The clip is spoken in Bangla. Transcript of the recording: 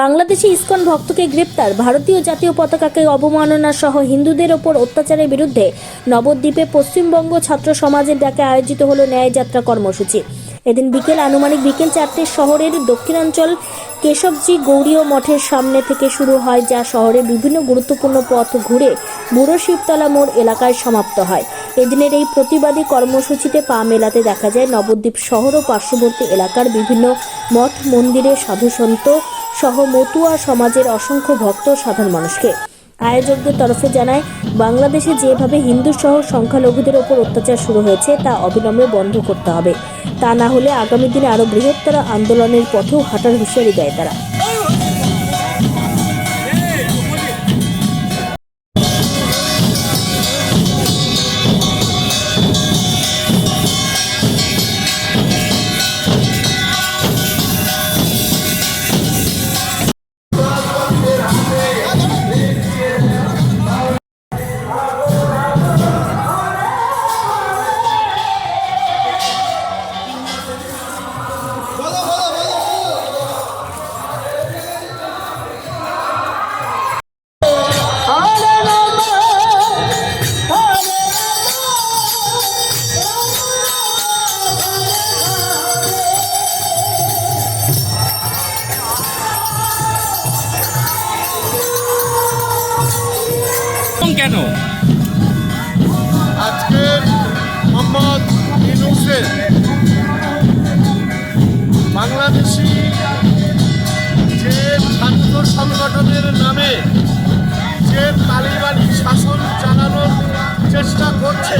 বাংলাদেশি ইসকন ভক্তকে গ্রেপ্তার। ভারতীয় জাতীয় পতাকাকে অবমাননা সহ হিন্দুদের ওপর অত্যাচারের বিরুদ্ধে নবদ্বীপে পশ্চিমবঙ্গ ছাত্র সমাজের ডাকে আয়োজিত হলো ন্যায় যাত্রা কর্মসূচি। এদিন বিকেল আনুমানিক বিকেল চারটে শহরের দক্ষিণাঞ্চল কেশবজি গৌরীয় মঠের সামনে থেকে শুরু হয়, যা শহরের বিভিন্ন গুরুত্বপূর্ণ পথ ঘুরে বুড়ো শিবতলা মোড় এলাকায় সমাপ্ত হয়। এদিনের এই প্রতিবাদী কর্মসূচিতে পা মেলাতে দেখা যায়, নবদ্বীপ শহর ও পার্শ্ববর্তী এলাকার বিভিন্ন মঠ, মন্দিরে সাধুসন্ত সহ মতুয়া সমাজের অসংখ্য ভক্ত সাধারণ মানুষকে। আয়োজকদের তরফে জানায়, বাংলাদেশে যেভাবে হিন্দু সহ সংখ্যালঘুদের ওপর অত্যাচার শুরু হয়েছে, তা অবিলম্বে বন্ধ করতে হবে। তা না হলে আগামী দিনে আরও বৃহত্তর আন্দোলনের পথেও হাঁটার হুঁশিয়ারি দেয় তারা। কেন? আজকে মোহাম্মদ ইনুসের বাংলাদেশি যে ছাত্র সংগঠনের নামে যে তালিবানি শাসন চালানোর চেষ্টা করছে